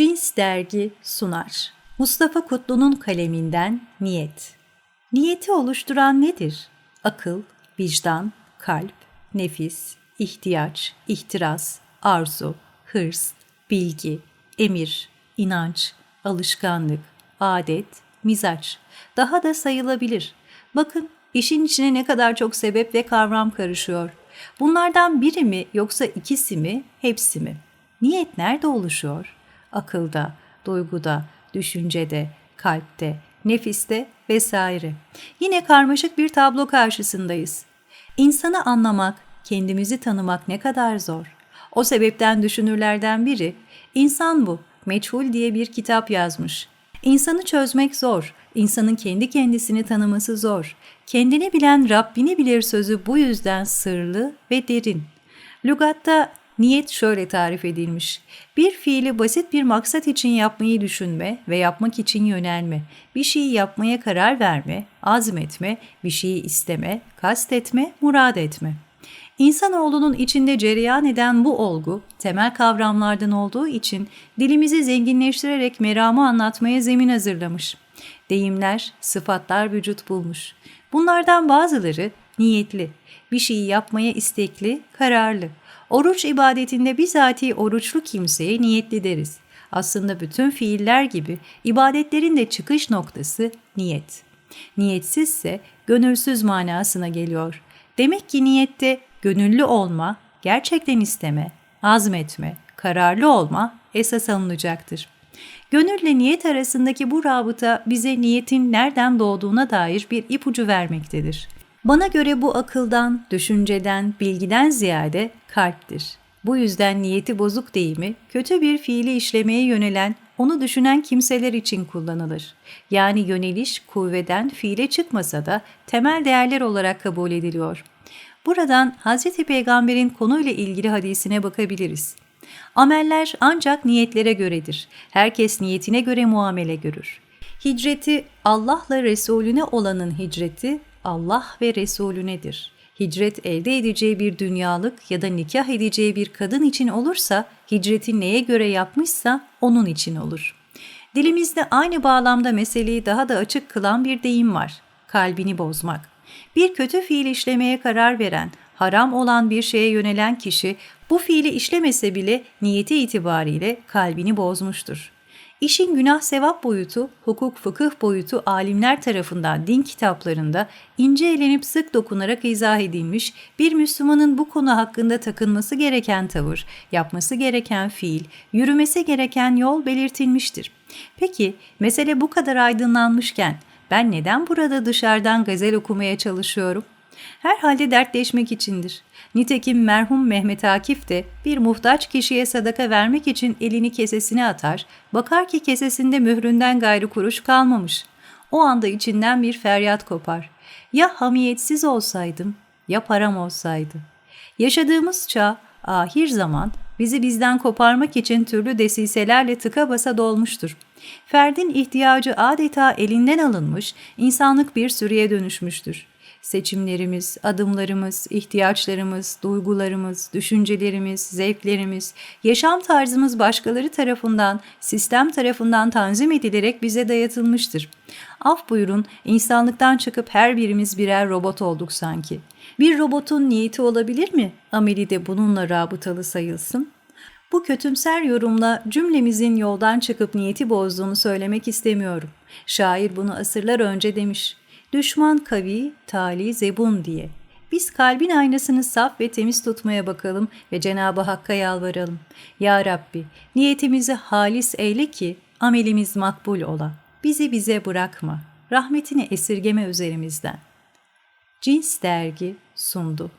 Cins Dergi sunar. Mustafa Kutlu'nun kaleminden Niyet. Niyeti oluşturan nedir? Akıl, vicdan, kalp, nefis, ihtiyaç, ihtiras, arzu, hırs, bilgi, emir, inanç, alışkanlık, adet, mizaç. Daha da sayılabilir. Bakın işin içine ne kadar çok sebep ve kavram karışıyor. Bunlardan biri mi yoksa ikisi mi, hepsi mi? Niyet nerede oluşuyor? Akılda, duyguda, düşüncede, kalpte, nefiste vesaire. Yine karmaşık bir tablo karşısındayız. İnsanı anlamak, kendimizi tanımak ne kadar zor. O sebepten düşünürlerden biri, insan bu, Meçhul diye bir kitap yazmış. İnsanı çözmek zor, insanın kendi kendisini tanıması zor. Kendini bilen Rabbini bilir sözü bu yüzden sırlı ve derin. Lugatta niyet şöyle tarif edilmiş. Bir fiili basit bir maksat için yapmayı düşünme ve yapmak için yönelme. Bir şeyi yapmaya karar verme, azmetme, bir şeyi isteme, kastetme, murad etme. İnsanoğlunun içinde cereyan eden bu olgu temel kavramlardan olduğu için dilimizi zenginleştirerek meramı anlatmaya zemin hazırlamış. Deyimler, sıfatlar vücut bulmuş. Bunlardan bazıları niyetli, bir şeyi yapmaya istekli, kararlı. Oruç ibadetinde bizatihi oruçlu kimseye niyetli deriz. Aslında bütün fiiller gibi ibadetlerin de çıkış noktası niyet. Niyetsizse gönülsüz manasına geliyor. Demek ki niyette gönüllü olma, gerçekten isteme, azmetme, kararlı olma esas alınacaktır. Gönülle niyet arasındaki bu rabıta bize niyetin nereden doğduğuna dair bir ipucu vermektedir. Bana göre bu akıldan, düşünceden, bilgiden ziyade kalptir. Bu yüzden niyeti bozuk deyimi kötü bir fiili işlemeye yönelen, onu düşünen kimseler için kullanılır. Yani yöneliş kuvveden fiile çıkmasa da temel değerler olarak kabul ediliyor. Buradan Hz. Peygamber'in konuyla ilgili hadisine bakabiliriz. Ameller ancak niyetlere göredir. Herkes niyetine göre muamele görür. Hicreti Allah'la Resulüne olanın hicreti Allah ve Resulünedir. Hicret elde edeceği bir dünyalık ya da nikah edeceği bir kadın için olursa hicreti neye göre yapmışsa onun için olur. Dilimizde aynı bağlamda meseleyi daha da açık kılan bir deyim var. Kalbini bozmak. Bir kötü fiil işlemeye karar veren, haram olan bir şeye yönelen kişi bu fiili işlemese bile niyeti itibariyle kalbini bozmuştur. İşin günah sevap boyutu, hukuk fıkıh boyutu alimler tarafından din kitaplarında ince elenip sık dokunarak izah edilmiş bir Müslümanın bu konu hakkında takınması gereken tavır, yapması gereken fiil, yürümesi gereken yol belirtilmiştir. Peki mesele bu kadar aydınlanmışken ben neden burada dışarıdan gazel okumaya çalışıyorum? Herhalde dertleşmek içindir. Nitekim merhum Mehmet Akif de bir muhtaç kişiye sadaka vermek için elini kesesine atar, bakar ki kesesinde mühründen gayrı kuruş kalmamış. O anda içinden bir feryat kopar. Ya hamiyetsiz olsaydım, ya param olsaydı. Yaşadığımız çağ, ahir zaman bizi bizden koparmak için türlü desiselerle tıka basa dolmuştur. Ferdin ihtiyacı adeta elinden alınmış, insanlık bir sürüye dönüşmüştür. Seçimlerimiz, adımlarımız, ihtiyaçlarımız, duygularımız, düşüncelerimiz, zevklerimiz, yaşam tarzımız başkaları tarafından, sistem tarafından tanzim edilerek bize dayatılmıştır. Af buyurun, insanlıktan çıkıp her birimiz birer robot olduk sanki. Bir robotun niyeti olabilir mi? Ameli de bununla rabıtalı sayılsın. Bu kötümser yorumla cümlemizin yoldan çıkıp niyeti bozduğunu söylemek istemiyorum. Şair bunu asırlar önce demiş. Düşman kavi, tali zebun diye. Biz kalbin aynasını saf ve temiz tutmaya bakalım ve Cenab-ı Hakk'a yalvaralım. Ya Rabbi, niyetimizi halis eyle ki amelimiz makbul ola. Bizi bize bırakma. Rahmetini esirgeme üzerimizden. Cins Dergi sundu.